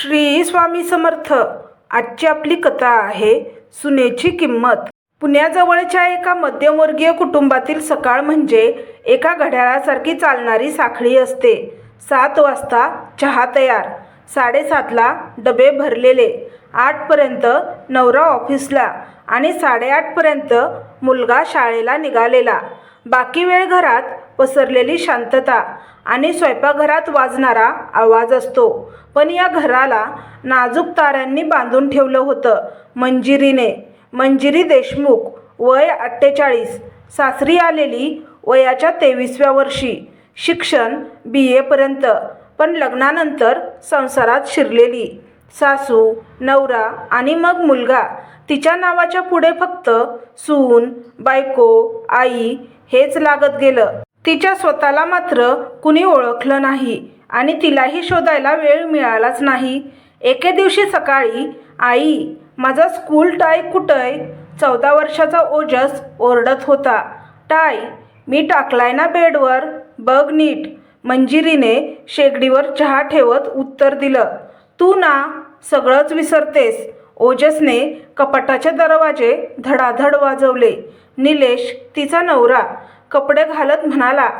श्री स्वामी समर्थ. आजची आपली कथा आहे सुनेची किंमत. पुण्याजवळच्या एका मध्यमवर्गीय कुटुंबातील सकाळ म्हणजे एका घड्याळासारखी चालणारी साखळी असते. सात वाजता चहा तयार. साडेसातला डबे भरलेले. आठपर्यंत नवरा ऑफिसला आणि साडेआठपर्यंत मुलगा शाळेला निघालेला. बाकी वेळ घरात पसरलेली शांतता आणि स्वयंपाकघरात वाजणारा आवाज असतो. पण या घराला नाजूक ताऱ्यांनी बांधून ठेवलं होतं. मंजिरीने. मंजिरी देशमुख वय अठ्ठेचाळीस. सासरी आलेली वयाच्या तेवीसव्या वर्षी. शिक्षण बी. एपर्यंत पण लग्नानंतर संसारात शिरलेली. सासू नवरा आणि मग मुलगा. तिच्या नावाच्या पुढे फक्त सून बायको आई हेच लागत गेलं. तिच्या स्वतःला मात्र कुणी ओळखलं नाही आणि तिलाही शोधायला वेळ मिळालाच नाही. एके दिवशी सकाळी आई माझा स्कूल टाय कुटय चौदा वर्षाचा ओजस ओरडत होता. टाय मी टाकलाय ना बेडवर. बघ नीट. मंजिरीने शेगडीवर चहा ठेवत उत्तर दिलं. तू ना सगळंच विसरतेस. ओजसने कपाटाचे दरवाजे धडाधड वाजवले. निलेश तिचा नवरा. कपडे घालत म्हणाला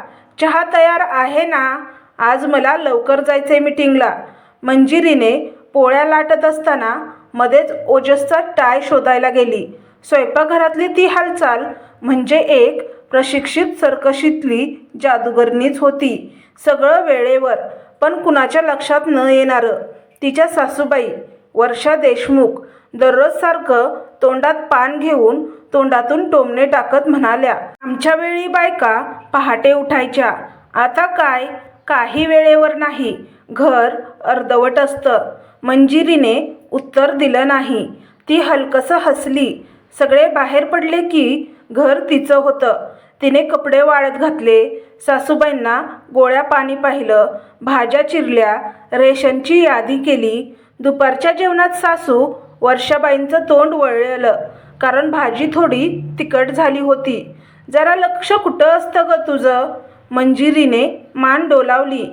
चहा तयार आहे ना? आज मला लवकर जायचे मीटिंगला मंजिरीने पोळ्या लाटत असताना मध्येच ओजसचा टाय शोधायला गेली. स्वयंपाकघरातली ती हालचाल म्हणजे एक प्रशिक्षित सर्कशीतली जादूगरणीच होती. सगळं वेळेवर पण कुणाच्या लक्षात न येणारं. तिच्या सासूबाई वर्षा देशमुख दररोजसारखं तोंडात पान घेऊन तोंडातून टोमणे टाकत म्हणाल्या आमच्या वेळी बायका पहाटे उठायच्या. आता काय? काही वेळेवर नाही. घर अर्धवट असतं. मंजिरीने उत्तर दिलं नाही. ती हलकसं हसली. सगळे बाहेर पडले की घर तिचं होतं. तिने कपडे वाळत घातले. सासूबाईंना गोळ्या पाणी पाहिलं. भाज्या चिरल्या. रेशनची यादी केली. दुपारच्या जेवणात सासू वर्षाबाईंचं तोंड वळलेलं. कारण भाजी थोडी तिखट झाली होती. जरा लक्ष कुठं असतं ग तुझं? मंजिरीने मान डोलावली.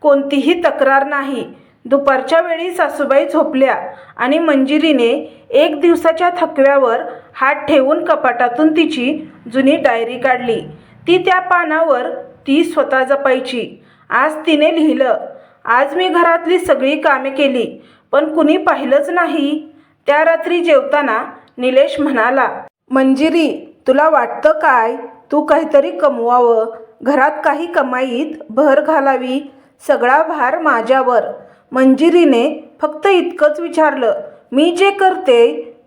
कोणतीही तक्रार नाही. दुपारच्या वेळी सासूबाई झोपल्या आणि मंजिरीने एक दिवसाच्या थकव्यावर हात ठेवून कपाटातून तिची जुनी डायरी काढली. ती त्या पानावर ती स्वतः जपायची. आज तिने लिहिलं आज मी घरातली सगळी कामे केली पण कुणी पाहिलंच नाही. त्या रात्री जेवताना निलेश म्हणाला मंजिरी तुला वाटतं काय? तू काहीतरी कमवावं. घरात काही कमाईत भर घालावी. सगळा भार माझ्यावर. मंजिरीने फक्त इतकंच विचारलं मी जे करते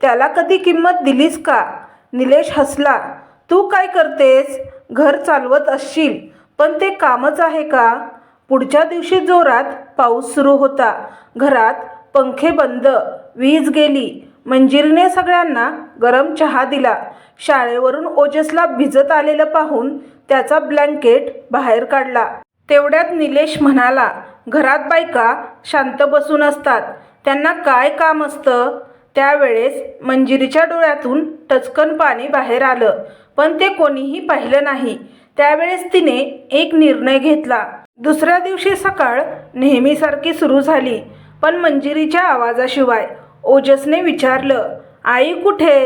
त्याला कधी किंमत दिलीस का? निलेश हसला तू काय करतेस? घर चालवत असशील पण ते कामच आहे का? पुढच्या दिवशी जोरात पाऊस सुरू होता. घरात पंखे बंद वीज गेली. मंजिरीने सगळ्यांना गरम चहा दिला. शाळेवरून ओजसला भिजत आलेलं पाहून त्याचा ब्लँकेट बाहेर काढला. तेवढ्यात निलेश म्हणाला घरात बायका शांत बसून असतात. त्यांना काय काम असतं? त्यावेळेस मंजिरीच्या डोळ्यातून टचकन पाणी बाहेर आलं पण ते कोणीही पाहिलं नाही. त्यावेळेस तिने एक निर्णय घेतला. दुसऱ्या दिवशी सकाळ नेहमीसारखी सुरू झाली पण मंजिरीच्या आवाजाशिवाय ओजसने विचारलं आई कुठे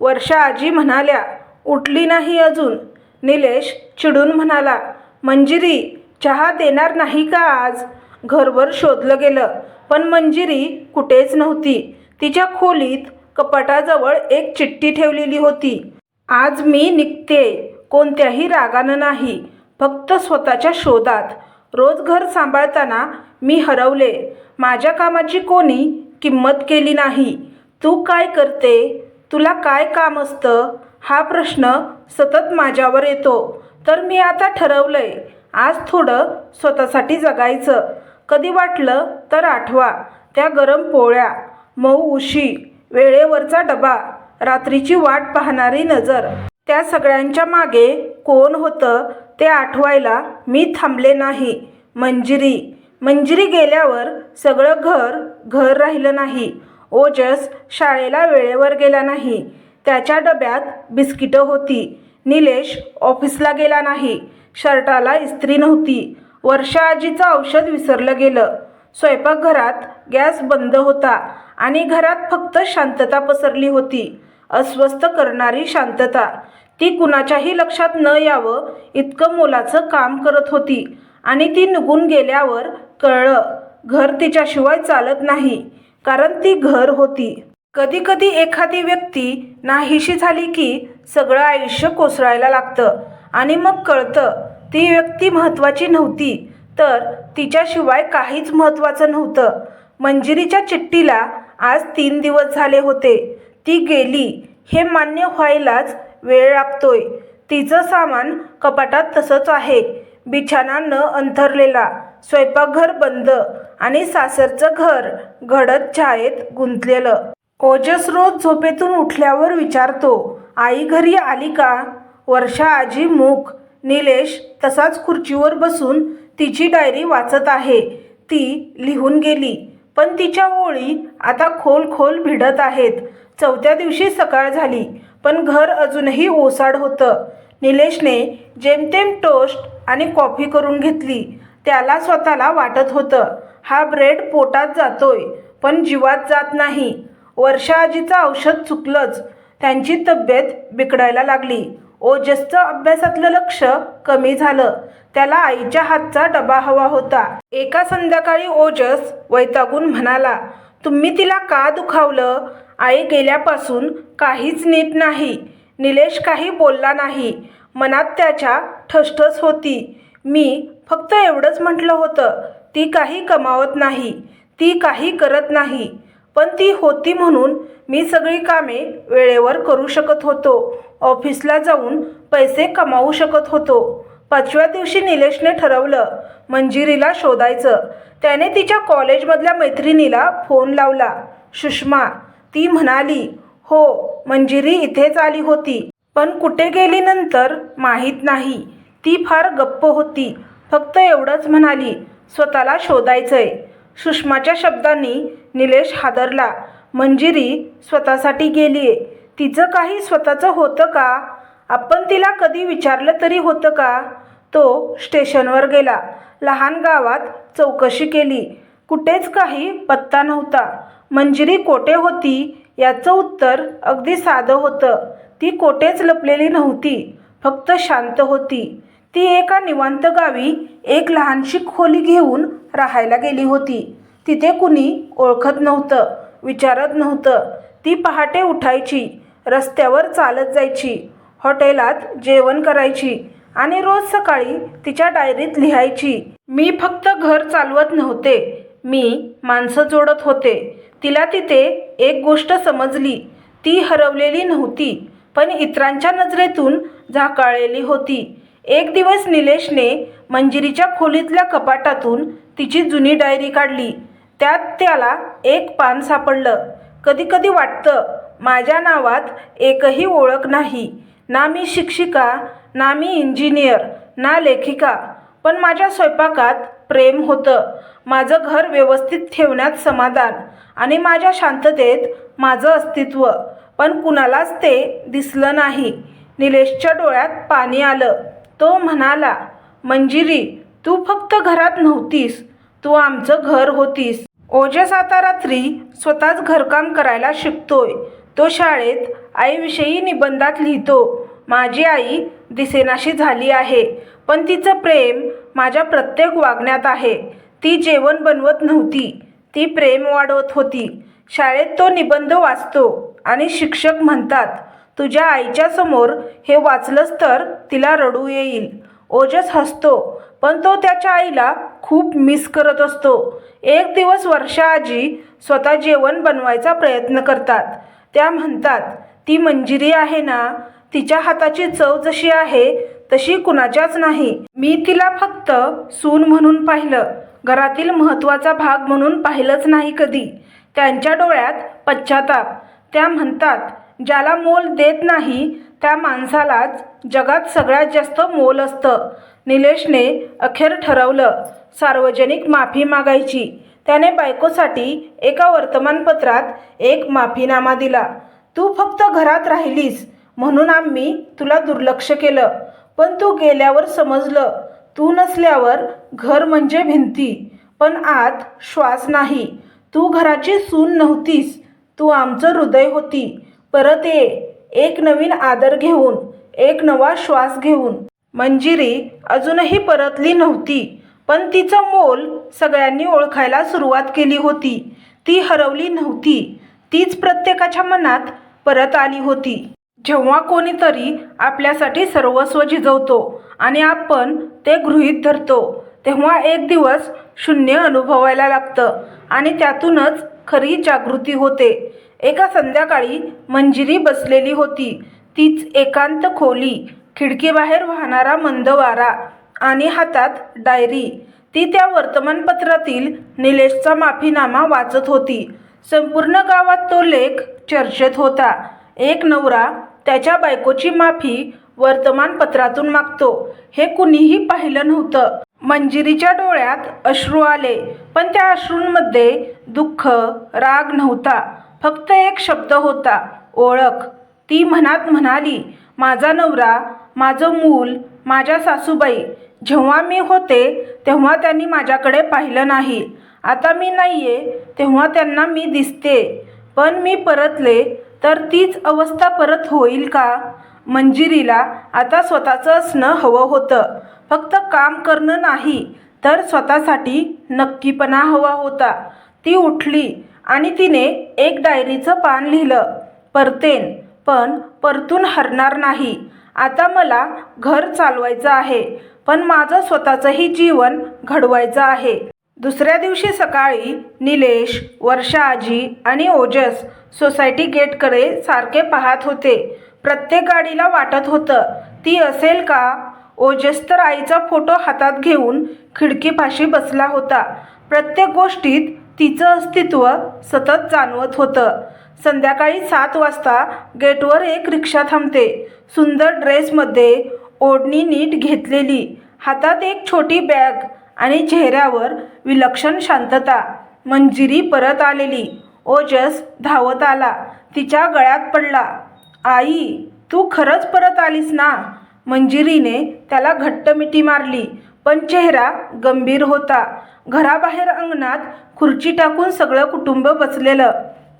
वर्षा आजी म्हणाल्या उठली नाही अजून. निलेश चिडून म्हणाला मंजिरी चहा देणार नाही का आज? घरभर शोधलं गेलं पण मंजिरी कुठेच नव्हती. तिच्या खोलीत कपाटाजवळ एक चिठ्ठी ठेवलेली होती. आज मी निघते कोणत्याही रागानं नाही फक्त स्वतःच्या शोधात. रोज घर सांभाळताना मी हरवले. माझ्या कामाची कोणी किंमत केली नाही. तू काय करते? तुला काय काम असतं? हा प्रश्न सतत माझ्यावर येतो. तर मी आता ठरवलं आहे आज थोडं स्वतःसाठी जगायचं. कधी वाटलं तर आठवा. त्या गरम पोळ्या मऊ उशी वेळेवरचा डबा रात्रीची वाट पाहणारी नजर. त्या सगळ्यांच्या मागे कोण होतं ते आठवायला मी थांबले नाही. मंजिरी मंजिरी गेल्यावर सगळं घर घर राहिलं नाही. ओजस शाळेला वेळेवर गेला नाही. त्याच्या डब्यात बिस्किटं होती. निलेश ऑफिसला गेला नाही. शर्टाला इस्त्री नव्हती. वर्षा आजीचं औषध विसरलं गेलं. स्वयंपाकघरात गॅस बंद होता आणि घरात फक्त शांतता पसरली होती. अस्वस्थ करणारी शांतता. ती कुणाच्याही लक्षात न यावं इतकं मोलाचं काम करत होती. आणि ती निघून गेल्यावर कळलं घर तिच्याशिवाय चालत नाही कारण ती घर होती. कधी कधी एखादी व्यक्ती नाहीशी झाली की सगळं आयुष्य कोसळायला लागतं. आणि मग कळतं ती व्यक्ती महत्त्वाची नव्हती तर तिच्याशिवाय काहीच महत्त्वाचं नव्हतं. मंजिरीच्या चिठ्ठीला आज तीन दिवस झाले होते. ती गेली हे मान्य व्हायलाच वेळ लागतोय. तिचं सामान कपाटात तसंच आहे. बिछाना न अंथरलेला स्वयंपाकघर बंद आणि सासरचं घर घडत छायेत गुंतलेलं. ओजस रोज झोपेतून उठल्यावर विचारतो आई घरी आली का? वर्षा आजी मूक. निलेश तसाच खुर्चीवर बसून तिची डायरी वाचत आहे. ती लिहून गेली. पण तिच्या ओळी आता खोल खोल भिडत आहेत. चौथ्या दिवशी सकाळ झाली पण घर अजूनही ओसाड होतं. निलेशने जेमतेम टोस्ट आणि कॉफी करून घेतली. त्याला स्वतःला वाटत होतं हा ब्रेड पोटात जातोय पण जीवात जात नाही. वर्षा आजीचं औषध चुकलंच. त्यांची तब्येत बिघडायला लागली. ओजसचं अभ्यासातलं लक्ष कमी झालं. त्याला आईच्या हातचा डबा हवा होता. एका संध्याकाळी ओजस वैतागून म्हणाला तुम्ही तिला का दुखावलं? आई गेल्यापासून काहीच नीट नाही. निलेश काही बोलला नाही. मनात त्याच्या ठसठस होती. मी फक्त एवढंच म्हटलं होतं ती काही कमावत नाही ती काही करत नाही. पण ती होती म्हणून मी सगळी कामे वेळेवर करू शकत होतो. ऑफिसला जाऊन पैसे कमावू शकत होतो. पाचव्या दिवशी निलेशने ठरवलं मंजिरीला शोधायचं. त्याने तिच्या कॉलेजमधल्या मैत्रिणीला फोन लावला. सुषमा ती म्हणाली हो मंजिरी इथेच आली होती. पण कुठे गेली नंतर माहीत नाही. ती फार गप्प होती. फक्त एवढंच म्हणाली स्वतःला शोधायचंय. सुषमाच्या शब्दांनी निलेश हादरला. मंजिरी स्वतःसाठी गेलीये. तिचं काही स्वतःचं होतं का? आपण तिला कधी विचारलं तरी होतं का? तो स्टेशनवर गेला. लहान गावात चौकशी केली. कुठेच काही पत्ता नव्हता. मंजिरी कोठे होती? याचं उत्तर अगदी साधं होतं. ती कोठेच लपलेली नव्हती फक्त शांत होती. ती एका निवांत गावी एक लहानशी खोली घेऊन राहायला गेली होती. तिथे कुणी ओळखत नव्हतं विचारत नव्हतं. ती पहाटे उठायची रस्त्यावर चालत जायची हॉटेलात जेवण करायची आणि रोज सकाळी तिच्या डायरीत लिहायची. मी फक्त घर चालवत नव्हते मी माणसं जोडत होते. तिला तिथे एक गोष्ट समजली ती हरवलेली नव्हती. पण इतरांच्या नजरेतून झाकाळलेली होती. एक दिवस निलेशने मंजिरीच्या खोलीतल्या कपाटातून तिची जुनी डायरी काढली. त्यात त्याला एक पान सापडलं. कधीकधी वाटतं माझ्या नावात एकही ओळख नाही. ना मी शिक्षिका ना मी इंजिनियर ना लेखिका. पण माझ्या स्वयंपाकात प्रेम होतं. माझं घर व्यवस्थित ठेवण्यात समाधान आणि माझ्या शांततेत माझं अस्तित्व. पण कुणालाच ते दिसलं नाही. निलेशच्या डोळ्यात पाणी आलं. तो म्हणाला मंजिरी तू फक्त घरात नव्हतीस. तू आमचं घर होतीस. ओजस आता रात्री स्वतःच घरकाम करायला शिकतोय. तो शाळेत आईविषयी निबंधात लिहितो. माझी आई दिसेनाशी झाली आहे पण तिचं प्रेम माझ्या प्रत्येक वागण्यात आहे. ती जेवण बनवत नव्हती. ती प्रेम वाढवत होती. शाळेत तो निबंध वाचतो आणि शिक्षक म्हणतात तुझ्या आईच्या समोर हे वाचलंस तर तिला रडू येईल. ओजस हसतो पण तो त्याच्या आईला खूप मिस करत असतो. एक दिवस वर्षा आजी स्वतः जेवण बनवायचा प्रयत्न करतात. त्या म्हणतात ती मंजिरी आहे ना? तिच्या हाताची चव जशी आहे तशी कुणाच्याच नाही. मी तिला फक्त सून म्हणून पाहिलं. घरातील महत्त्वाचा भाग म्हणून पाहिलंच नाही कधी. त्यांच्या डोळ्यात पश्चाताप. त्या म्हणतात ज्याला मोल देत नाही त्या माणसालाच जगात सगळ्यात जास्त मोल असतं. निलेशने अखेर ठरवलं सार्वजनिक माफी मागायची. त्याने बायकोसाठी एका वर्तमानपत्रात एक माफीनामा दिला. तू फक्त घरात राहिलीस म्हणून आम्ही तुला दुर्लक्ष केलं. पण तू गेल्यावर समजलं तू नसल्यावर घर म्हणजे भिंती पण आत श्वास नाही. तू घराची सून नव्हतीस तू आमचं हृदय होती. परत ये एक नवीन आदर घेऊन एक नवा श्वास घेऊन. मंजिरी अजूनही परतली नव्हती पण तिचं मोल सगळ्यांनी ओळखायला सुरुवात केली होती. ती हरवली नव्हती तीच प्रत्येकाच्या मनात परत आली होती. जेव्हा कोणीतरी आपल्यासाठी सर्वस्व झिजवतो आणि आपण ते गृहीत धरतो तेव्हा एक दिवस शून्य अनुभवायला लागतं आणि त्यातूनच खरी जागृती होते. एका संध्याकाळी मंजिरी बसलेली होती. तीच एकांत खोली खिडकीबाहेर वाहणारा मंद वारा आणि हातात डायरी. ती त्या वर्तमानपत्रातील निलेशचा माफीनामा वाचत होती. संपूर्ण गावात तो लेख चर्चेत होता. एक नवरा त्याच्या बायकोची माफी वर्तमानपत्रातून मागतो. हे कुणीही पाहिलं नव्हतं. मंजिरीच्या डोळ्यात अश्रू आले पण त्या अश्रूंमध्ये दुःख राग नव्हता. फक्त एक शब्द होता ओळख. ती मनात म्हणाली माझा नवरा माझं मूल माझ्या सासूबाई. जेव्हा मी होते तेव्हा त्यांनी माझ्याकडे पाहिलं नाही. आता मी नाही आहे तेव्हा त्यांना मी दिसते. पण मी परतले तर तीच अवस्था परत होईल का? मंजिरीला आता स्वतःचं असणं हवं होतं. फक्त काम करणं नाही तर स्वतःसाठी नक्कीपणा हवा होता. ती उठली आणि तिने एक डायरीचं पान लिहिलं. परतेन पण परतून हरणार नाही. आता मला घर चालवायचं आहे पण माझं स्वतःचंही जीवन घडवायचं आहे. दुसऱ्या दिवशी सकाळी निलेश वर्षा आजी आणि ओजस सोसायटी गेटकडे सारखे पाहत होते. प्रत्येक गाडीला वाटत होतं ती असेल का? ओजस तर आईचा फोटो हातात घेऊन खिडकीपाशी बसला होता. प्रत्येक गोष्टीत तिचं अस्तित्व सतत जाणवत होतं. संध्याकाळी सात वाजता गेटवर एक रिक्षा थांबते. सुंदर ड्रेसमध्ये ओढणी नीट घेतलेली हातात एक छोटी बॅग आणि चेहऱ्यावर विलक्षण शांतता. मंजिरी परत आलेली. ओजस धावत आला. तिच्या गळ्यात पडला. आई तू खरंच परत आलीस ना? मंजिरीने त्याला घट्ट मिठी मारली. पण चेहरा गंभीर होता. घराबाहेर अंगणात खुर्ची टाकून सगळं कुटुंब बसलेलं.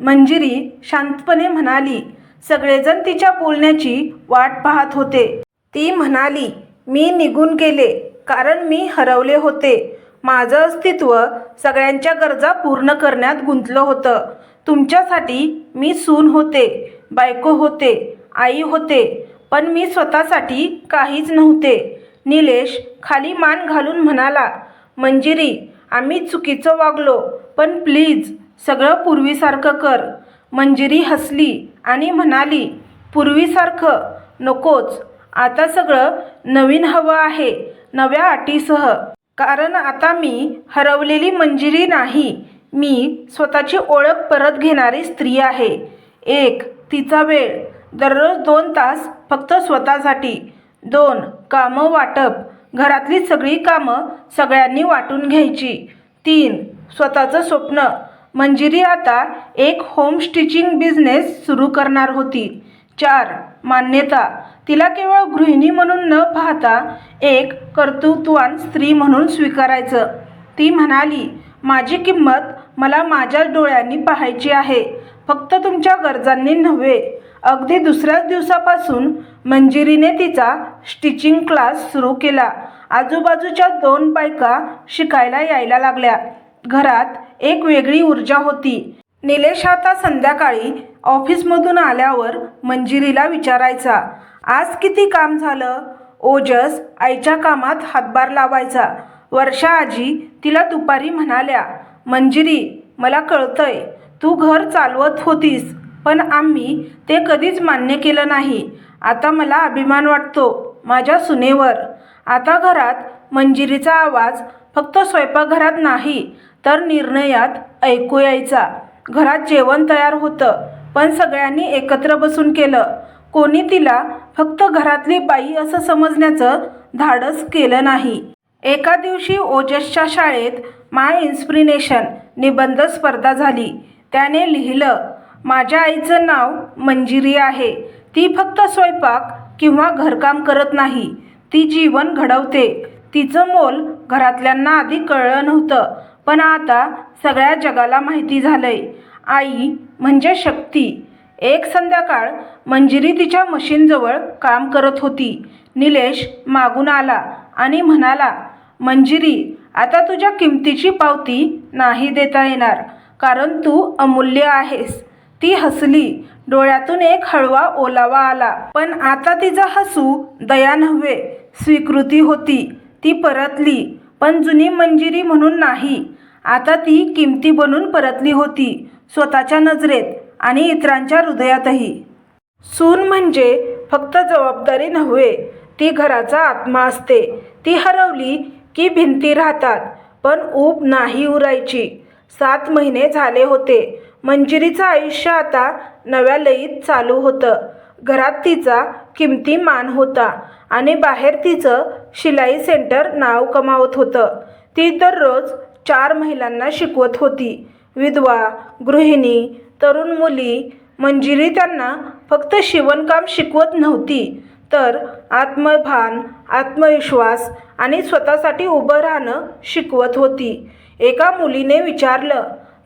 मंजिरी शांतपणे म्हणाली सगळेजण तिच्या बोलण्याची वाट पाहत होते. ती म्हणाली मी निघून गेले कारण मी हरवले होते. माझं अस्तित्व सगळ्यांच्या गरजा पूर्ण करण्यात गुंतलं होतं. तुमच्यासाठी मी सून होते बायको होते आई होते. पण मी स्वतःसाठी काहीच नव्हते. निलेश खाली मान घालून म्हणाला मंजिरी आम्ही चुकीचं वागलो पण प्लीज सगळं पूर्वीसारखं कर. मंजिरी हसली आणि म्हणाली पूर्वीसारखं? नकोच. आता सगळं नवीन हवं आहे नव्या अटीसह. कारण आता मी हरवलेली मंजिरी नाही. मी स्वतःची ओळख परत घेणारी स्त्री आहे. एक तिचा वेळ. दररोज दोन तास फक्त स्वतःसाठी. दोन कामं वाटप. घरातली सगळी कामं सगळ्यांनी वाटून घ्यायची. तीन स्वतःचं स्वप्न. मंजिरी आता एक होम स्टिचिंग बिझनेस सुरू करणार होती. चार मान्यता. तिला केवळ गृहिणी म्हणून न पाहता एक कर्तृत्वान स्त्री म्हणून स्वीकारायचं. ती म्हणाली माझी किंमत मला माझ्या डोळ्यांनी पाहायची आहे. फक्त तुमच्या गरजांनी नव्हे. अगदी दुसऱ्याच दिवसापासून मंजिरीने तिचा स्टिचिंग क्लास सुरू केला. आजूबाजूच्या दोन बायका शिकायला यायला लागल्या. घरात एक वेगळी ऊर्जा होती. निलेश आता संध्याकाळी ऑफिसमधून आल्यावर मंजिरीला विचारायचा आज किती काम झालं? ओजस आईच्या कामात हातभार लावायचा. वर्षा आजी तिला दुपारी म्हणाल्या मंजिरी मला कळतंय तू घर चालवत होतीस. पण आम्ही ते कधीच मान्य केलं नाही. आता मला अभिमान वाटतो माझ्या सुनेवर. आता घरात मंजिरीचा आवाज फक्त स्वयंपाकघरात नाही तर निर्णयात ऐकू यायचा. घरात जेवण तयार होतं पण सगळ्यांनी एकत्र बसून केलं. कोणी तिला फक्त घरातली बाई असं समजण्याचं धाडस केलं नाही. एका दिवशी ओजसच्या शाळेत माय इन्स्पिरेशन निबंध स्पर्धा झाली. त्याने लिहिलं माझ्या आईचं नाव मंजिरी आहे. ती फक्त स्वयंपाक किंवा घरकाम करत नाही. ती जीवन घडवते. तिचं मोल घरातल्यांना आधी कळलं नव्हतं पण आता सगळ्या जगाला माहिती झालंय. आई म्हणजे शक्ती. एक संध्याकाळ मंजिरी तिच्या मशीनजवळ काम करत होती. निलेश मागून आला आणि म्हणाला मंजिरी आता तुझ्या किमतीची पावती नाही देता येणार कारण तू अमूल्य आहेस. ती हसली. डोळ्यातून एक हळवा ओलावा आला. पण आता तिचा हसू दया नव्हे स्वीकृती होती. ती परतली. पण जुनी मंजिरी म्हणून नाही. आता ती किमती बनून परतली होती स्वतःच्या नजरेत आणि इतरांच्या हृदयातही. सून म्हणजे फक्त जबाबदारी नव्हे ती घराचा आत्मा असते. ती हरवली की भिंती राहतात पण ऊब नाही उरायची. सात महिने झाले होते मंजिरीचं आयुष्य आता नव्या लयीत चालू होतं. घरात तिचा किमती मान होता आणि बाहेर तिचं शिलाई सेंटर नाव कमावत होतं. ती दररोज चार महिलांना शिकवत होती. विधवा गृहिणी तरुण मुली मंजिरी त्यांना फक्त शिवणकाम शिकवत नव्हती. तर आत्मभान आत्मविश्वास आणि स्वतःसाठी उभं राहणं शिकवत होती. एका मुलीने विचारलं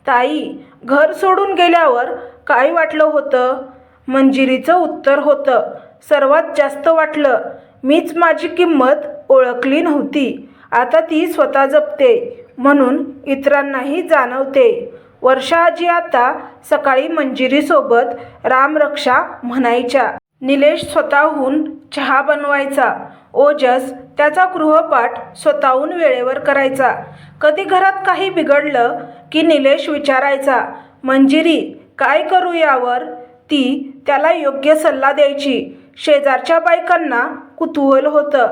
ताई घर सोडून गेल्यावर काय वाटलं होतं? मंजिरीचं उत्तर होतं. सर्वात जास्त वाटलं मीच माझी किंमत ओळखली नव्हती. आता ती स्वतः जपते म्हणून इतरांनाही जाणवते. वर्षाजी आता सकाळी मंजिरीसोबत रामरक्षा म्हणायच्या. निलेश स्वतःहून चहा बनवायचा. ओजस त्याचा गृहपाठ स्वतःहून वेळेवर करायचा. कधी घरात काही बिघडलं की निलेश विचारायचा मंजिरी काय करू यावर? ती त्याला योग्य सल्ला द्यायची. शेजारच्या बायकांना कुतूहल होतं.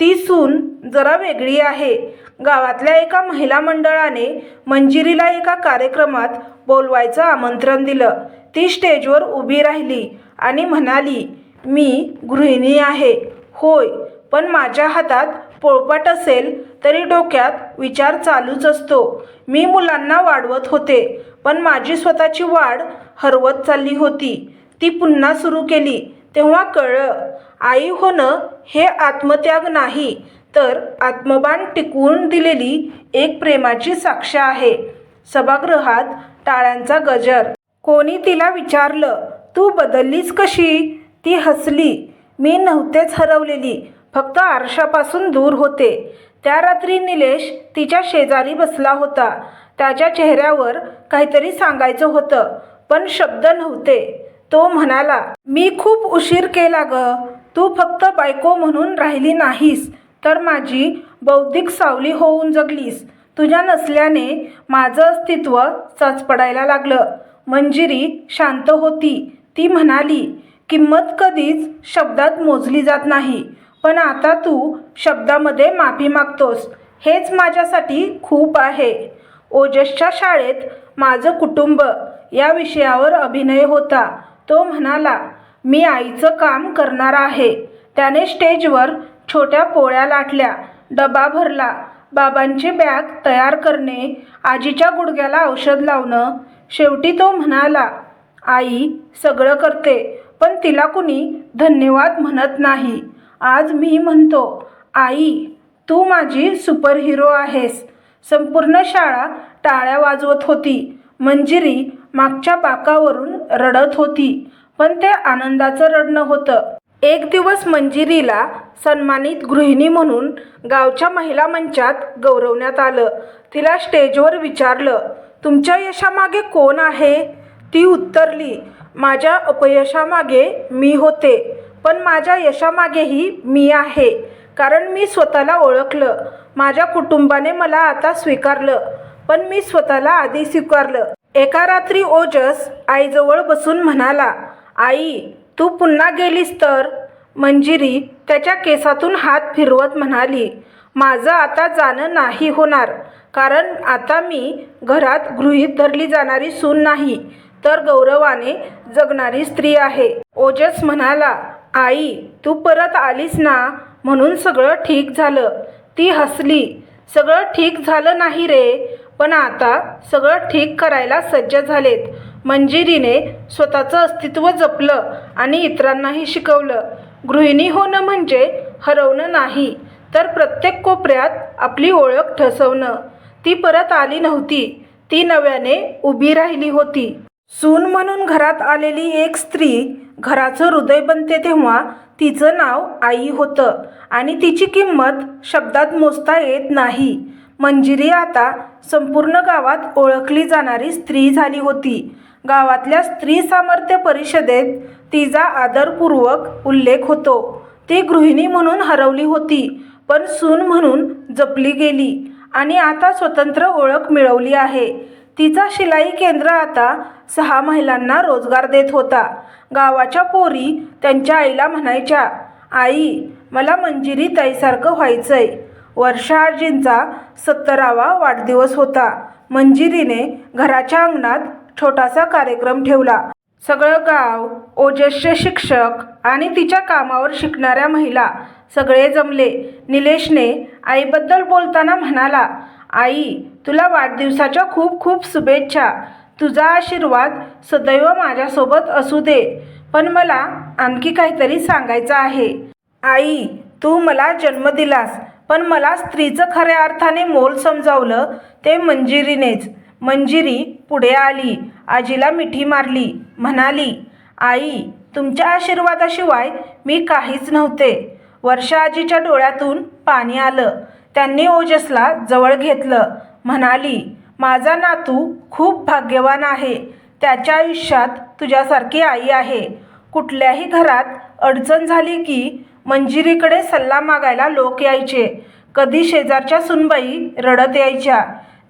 ती सून जरा वेगळी आहे. गावातल्या एका महिला मंडळाने मंजिरीला एका कार्यक्रमात बोलवायचं आमंत्रण दिलं. ती स्टेजवर उभी राहिली. आणि म्हणाली मी गृहिणी आहे. होय पण माझ्या हातात पोळपाट असेल तरी डोक्यात विचार चालूच असतो. मी मुलांना वाढवत होते पण माझी स्वतःची वाढ हरवत चालली होती. ती पुन्हा सुरू केली तेव्हा कळलं आई होणं हे आत्मत्याग नाही तर आत्मबाण टिकवून दिलेली एक प्रेमाची साक्ष आहे. सभागृहात टाळ्यांचा गजर. कोणी तिला विचारलं तू बदललीस कशी? ती हसली. मी नव्हतेच हरवलेली. फक्त आरशापासून दूर होते. त्या रात्री निलेश तिच्या शेजारी बसला होता. त्याच्या चेहऱ्यावर काहीतरी सांगायचं होतं पण शब्द नव्हते. तो म्हणाला मी खूप उशीर केला ग. तू फक्त बायको म्हणून राहिली नाहीस तर माझी बौद्धिक सावली होऊन जगलीस. तुझ्या नसल्याने माझं अस्तित्व चाच पडायला लागलं. मंजिरी शांत होती. ती म्हणाली किंमत कधीच शब्दात मोजली जात नाही पण आता तू शब्दामध्ये माफी मागतोस हेच माझ्यासाठी खूप आहे. ओजसच्या शाळेत माझं कुटुंब या विषयावर अभिनय होता. तो म्हणाला मी आईचं काम करणार आहे. त्याने स्टेजवर छोट्या पोळ्या लाटल्या डबा भरला बाबांची बॅग तयार करणे आजीच्या गुडघ्याला औषध लावणं. शेवटी तो म्हणाला आई सगळं करते पण तिला कुणी धन्यवाद म्हणत नाही. आज मी म्हणतो आई तू माझी सुपरहिरो आहेस. संपूर्ण शाळा टाळ्या वाजवत होती. मंजिरी मागच्या बाकावरून रडत होती पण ते आनंदाचं रडणं होतं. एक दिवस मंजिरीला सन्मानित गृहिणी म्हणून गावच्या महिला मंचात गौरवण्यात आलं. तिला स्टेजवर विचारलं तुमच्या यशामागे कोण आहे? ती उत्तरली माझ्या अपयशामागे मी होते पण माझ्या यशामागेही मी आहे कारण मी स्वतःला ओळखलं. माझ्या कुटुंबाने मला आता स्वीकारलं पण मी स्वतःला आधी स्वीकारलं. एका रात्री ओजस आईजवळ बसून म्हणाला आई तू पुन्हा गेलीस तर? मंजिरी त्याच्या केसातून हात फिरवत म्हणाली माझं आता जाणं नाही होणार कारण आता मी घरात गृहीत धरली जाणारी सून नाही तर गौरवाने जगणारी स्त्री आहे. ओजस म्हणाला आई तू परत आलीस ना? म्हणून सगळं ठीक झालं. ती हसली सगळं ठीक झालं नाही रे पण आता सगळं ठीक करायला सज्ज झालेत. मंजिरीने स्वतःचं अस्तित्व जपलं आणि इतरांनाही शिकवलं. गृहिणी होणं म्हणजे हरवणं नाही तर प्रत्येक कोपऱ्यात आपली ओळख ठसवणं. ती परत आली नव्हती ती नव्याने उभी राहिली होती. सून म्हणून घरात आलेली एक स्त्री घराचं हृदय बनते तेव्हा तिचं नाव आई होतं आणि तिची किंमत शब्दात मोजता येत नाही. मंजिरी आता संपूर्ण गावात ओळखली जाणारी स्त्री झाली होती. गावातल्या स्त्री सामर्थ्य परिषदेत तिचा आदरपूर्वक उल्लेख होतो. ती गृहिणी म्हणून हरवली होती पण सून म्हणून जपली गेली आणि आता स्वतंत्र ओळख मिळवली आहे. तिचा शिलाई केंद्र आता सहा महिलांना रोजगार देत होता. गावाच्या पोरी त्यांच्या आईला म्हणायच्या आई मला मंजिरी ताईसारखं व्हायचंय. वर्षा आजींचा सत्तरावा वाढदिवस होता. मंजिरीने घराच्या अंगणात छोटासा कार्यक्रम ठेवला. सगळं गाव ओजस्चे शिक्षक आणि तिच्या कामावर शिकणाऱ्या महिला सगळे जमले. निलेशने आईबद्दल बोलताना म्हणाला आई तुला वाढदिवसाच्या खूप खूप शुभेच्छा. तुझा आशीर्वाद सदैव माझ्यासोबत असू दे पण मला आणखी काहीतरी सांगायचं आहे. आई तू मला जन्म दिलास पण मला स्त्रीचं खऱ्या अर्थाने मोल समजावलं ते मंजिरीनेच. मंजिरी पुढे आली आजीला मिठी मारली म्हणाली आई तुमच्या आशीर्वादाशिवाय मी काहीच नव्हते. वर्षा आजीच्या डोळ्यातून पाणी आलं. त्यांनी ओजसला जवळ घेतलं. म्हणाली माझा नातू खूप भाग्यवान आहे. त्याच्या आयुष्यात तुझ्यासारखी आई आहे. कुठल्याही घरात अडचण झाली की मंजिरीकडे सल्ला मागायला लोक यायचे. कधी शेजारच्या सुनबाई रडत यायच्या.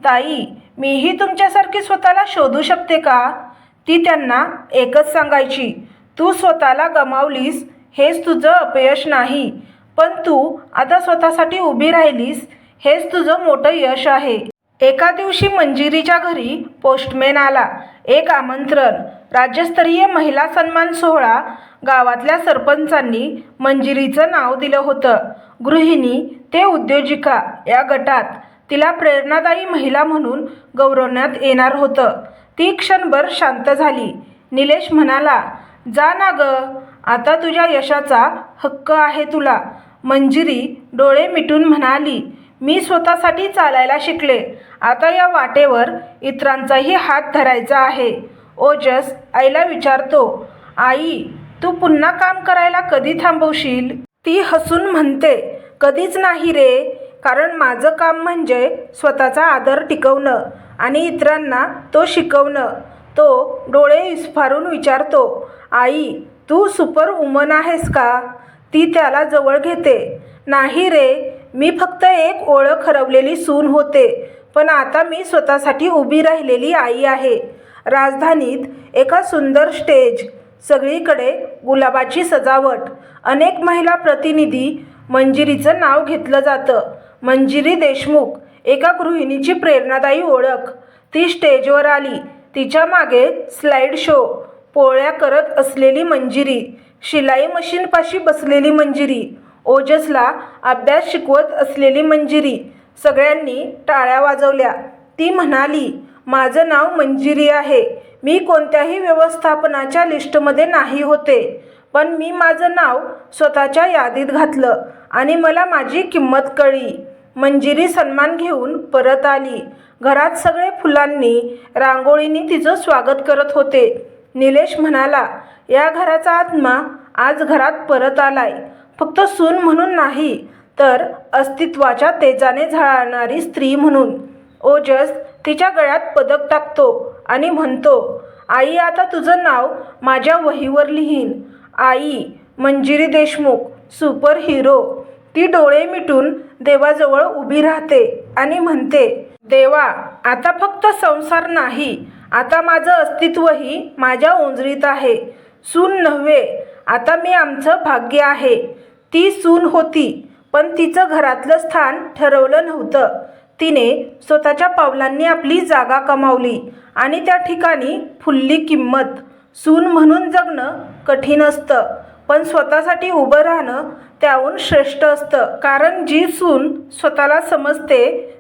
ताई मीही तुमच्यासारखी स्वतःला शोधू शकते का? ती त्यांना एकच सांगायची तू स्वतःला गमावलीस हेच तुझं अपयश नाही. पण तू आता स्वतःसाठी उभी राहिलीस हेच तुझं मोठं यश आहे. एका दिवशी मंजिरीच्या घरी पोस्टमॅन आला. एक आमंत्रण. राज्यस्तरीय महिला सन्मान सोहळा गावातल्या सरपंचांनी मंजिरीचं नाव दिलं होतं. गृहिणी ते उद्योजिका या गटात. तिला प्रेरणादायी महिला म्हणून गौरवण्यात येणार होतं. ती क्षणभर शांत झाली. निलेश म्हणाला जा ना ग. आता तुझ्या यशाचा हक्क आहे तुला. मंजिरी डोळे मिटून म्हणाली मी स्वतःसाठी चालायला शिकले. आता या वाटेवर इतरांचाही हात धरायचा आहे. ओजस आईला विचारतो आई तू पुन्हा काम करायला कधी थांबवशील? ती हसून म्हणते कधीच नाही रे. कारण माझं काम म्हणजे स्वतःचा आदर टिकवणं आणि इतरांना तो शिकवणं. तो डोळे विस्फारून विचारतो आई तू सुपर वुमन आहेस का? ती त्याला जवळ घेते नाही रे. मी फक्त एक ओळख हरवलेली सून होते पण आता मी स्वतःसाठी उभी राहिलेली आई आहे. राजधानीत एका सुंदर स्टेज सगळीकडे गुलाबाची सजावट. अनेक महिला प्रतिनिधी मंजिरीचं नाव घेतलं जातं. मंजिरी देशमुख एका गृहिणीची प्रेरणादायी ओळख. ती स्टेजवर आली. तिच्यामागे स्लाइड शो पोळ्या करत असलेली मंजिरी शिलाई मशीनपाशी बसलेली मंजिरी ओजसला अभ्यास शिकवत असलेली मंजिरी. सगळ्यांनी टाळ्या वाजवल्या. ती म्हणाली माझं नाव मंजिरी आहे. मी कोणत्याही व्यवस्थापनाच्या लिस्टमध्ये नाही होते. पण मी माझं नाव स्वतःच्या यादीत घातलं आणि मला माझी किंमत कळली. मंजिरी सन्मान घेऊन परत आली. घरात सगळे फुलांनी रांगोळीनी तिचं स्वागत करत होते. निलेश म्हणाला या घराचा आत्मा आज घरात परत आलाय. फक्त सून म्हणून नाही तर अस्तित्वाच्या तेजाने झळाळणारी स्त्री म्हणून. ओजस तिच्या गळ्यात पदक टाकतो आणि म्हणतो आई आता तुझं नाव माझ्या वहीवर लिहीन. आई मंजिरी देशमुख सुपर हिरो. ती डोळे मिटून देवाजवळ उभी राहते आणि म्हणते देवा आता फक्त संसार नाही आता माझं अस्तित्वही माझ्या ओंजळीत आहे. सून नव्हे आता मी आमचं भाग्य आहे. ती सून होती पण तिचं घरातलं स्थान ठरवलं नव्हतं. तिने स्वतःच्या पावलांनी आपली जागा कमावली आणि त्या ठिकाणी फुलली किंमत. सून म्हणून जगणं कठीण असतं पण स्वतःसाठी उभं राहणं त्याहून श्रेष्ठ असतं. कारण जी सून स्वतःला समजते